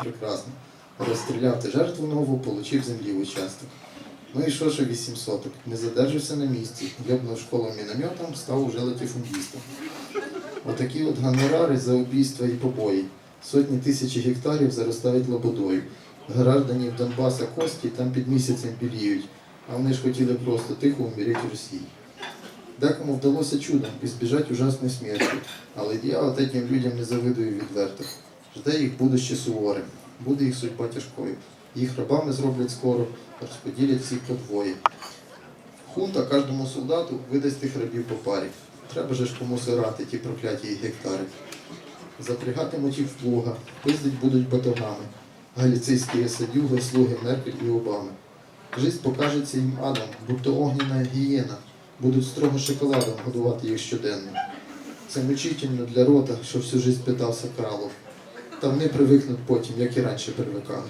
Прекрасно. Розстріляв ти жертву нову, получив землі в участок. Ну і що, що 8 соток? Не задержався на місці. Йобнув школу мінометом, став уже латифундістом. Отакі от гонорари за убійства і побої. Сотні тисячі гектарів заростають лободою. Граждані Донбаса кості там під місяцем біліють, а вони ж хотіли просто тихо умереть в Росії. Декому вдалося чудом избежать ужасної смерті, але я от людям не завидую відверто. Жде їх будуще суворе, буде їх судьба тяжкою. Їх рабами зроблять скоро, розподілять всіх по двоє. Хунта кожному солдату видасть тих рабів по парі. Треба же ж комусь орати ті прокляті гектари. Запрягатимуть їх в плуга, пиздить будуть батогами. Галіцийські садюги, слуги Меркель і Обами. Жизнь покажеться їм адом, будто огняна гієна. Будуть строго шоколадом годувати їх щоденно. Це мучительно для рота, що всю жизнь питався кралов. Та вони привикнуть потім, як і раніше привикали.